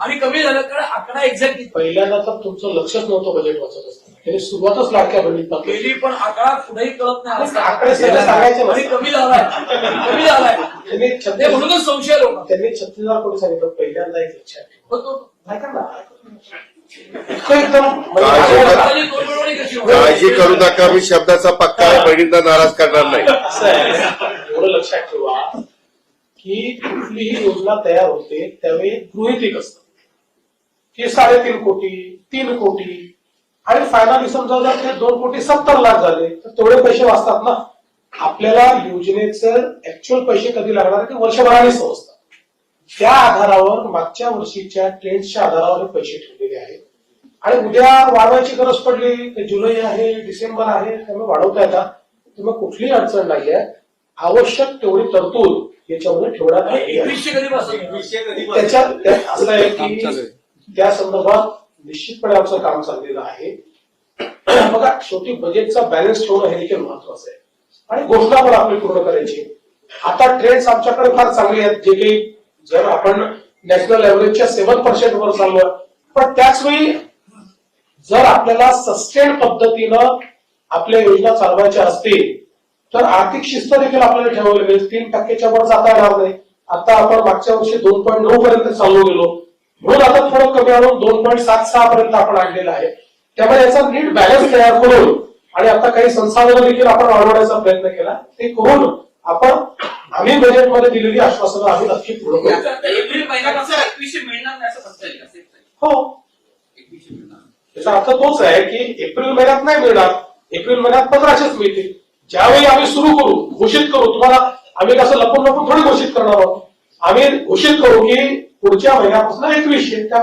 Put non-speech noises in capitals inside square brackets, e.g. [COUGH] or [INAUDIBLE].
आणि कमी झालं कारण आकडा एक्झॅक्ट पहिल्यांदा तर तुमचं लक्षच नव्हतं बजेट वाचत असताना. त्याने सुरुवातच लाडक्या बहिणीत केली पण आकडा कुठेही कळत नाही. कमी झालाय कमी झालाय त्यांनी म्हणूनच संशय लोक त्यांनी छत्तीस हजार कोटी सांगितलं? पहिल्यांदा एक लक्षात एकदम काळजी म्हणजे करा. काळजी करू नका मी शब्दाचा पक्का आहे. बहिणींना नाराज करणार नाही. असं आहे. एवढं लक्षात ठेवा की कुठलीही योजना तयार होते त्यावेळी गृहितिक असतं. की साडेतीन कोटी तीन कोटी. आणि फायनली समजा जर ते दोन कोटी सत्तर लाख झाले तर तेवढे पैसे वाचतात ना. आपल्याला योजनेचं ऍक्च्युअल पैसे कधी लागणार ते वर्षभराने समजतात त्या आधारावर मागच्या वर्षीच्या ट्रेंडच्या आधारावर हे पैसे ठेवलेले आहेत. आणि उद्या वाढवायची गरज पडली तर जुलै आहे डिसेंबर आहे त्यामुळे वाढवता येतात त्यामुळे कुठलीही अडचण नाही आहे आवश्यक तेवढी तरतूद याच्यामध्ये ठेवण्यात आली आहे. एकवीसशे कधीपासून त्याच्यात त्या- असं आहे की त्या संदर्भात निश्चितपणे आमचं काम चाललेलं आहे. [CLEARS THROAT] बघा शेवटी बजेटचा बॅलन्स ठेवणं हे देखील महत्वाचं आहे. आणि घोषणा पण आपली पूर्ण करायची. आता ट्रेंड्स आमच्याकडे फार चांगले आहेत. जे काही जर आपण नॅशनल एव्हरेजच्या सेव्हन पर्सेंट वर चाललो पण त्याच वेळी जर आपल्याला सस्टेन पद्धतीनं आपल्या योजना चालवायच्या असतील तर आर्थिक शिस्त देखील आपल्याला ठेवावी लागेल तीन टक्क्याच्या वर जाता येणार नाही. आता आपण मागच्या वर्षी दोन पॉईंट नऊ पर्यंत चाललो गेलो कमी आणून दोन पॉईंट सात सहा पर्यंत आपण आणलेलं आहे. त्यामुळे याचा नीट बॅलन्स तयार करून आणि आता काही संसाधनं देखील आपण वाढवण्याचा प्रयत्न केला ते करून आपण आम्ही बजेटमध्ये दिलेली आश्वासनं आम्ही नक्की पूर्ण करू. हो. त्याचा अर्थ तोच आहे की एप्रिल महिन्यात नाही मिळणार. एप्रिल महिन्यात पंधराशेच मिळतील. ज्यावेळी आम्ही सुरू करू घोषित करू तुम्हाला आम्ही कसं लपून लपून थोडी घोषित करणार आहोत. आम्ही घोषित करू की पुढच्या महिन्यापासून एकवीसशे